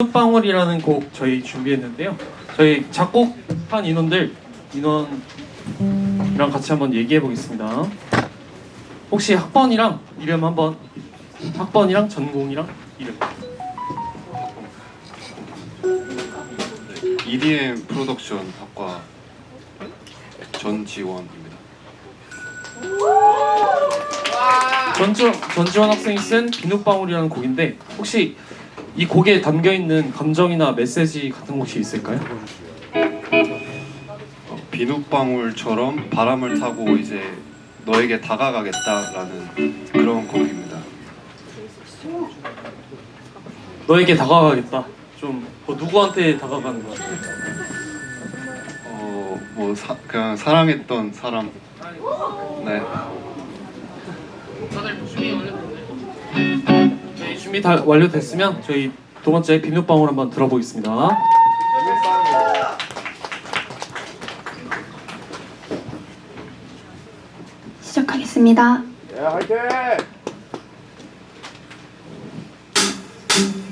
흙방울이라는 곡 저희 준비했는데요. 저희 작곡한 인원들 인원이랑 같이 한번 얘기해 보겠습니다. 혹시 학번이랑 이름 한번 학번이랑 전공이랑 이름 EDM 프로덕션 학과 전지원입니다. 전주 전지원 학생이 쓴 비눗방울이라는 곡인데 혹시 이 곡에 담겨 있는 감정이나 메시지 같은 것이 있을까요? 어, 비눗방울처럼 바람을 타고 이제 너에게 다가가겠다라는 그런 곡입니다. 너에게 다가가겠다. 좀 뭐 누구한테 다가가는 것 같아요? 어, 뭐 사, 그냥 사랑했던 사람. 네. 준비 다 완료됐으면 저희 두 번째 비눗방울 한번 들어보겠습니다. 시작하겠습니다. 끝이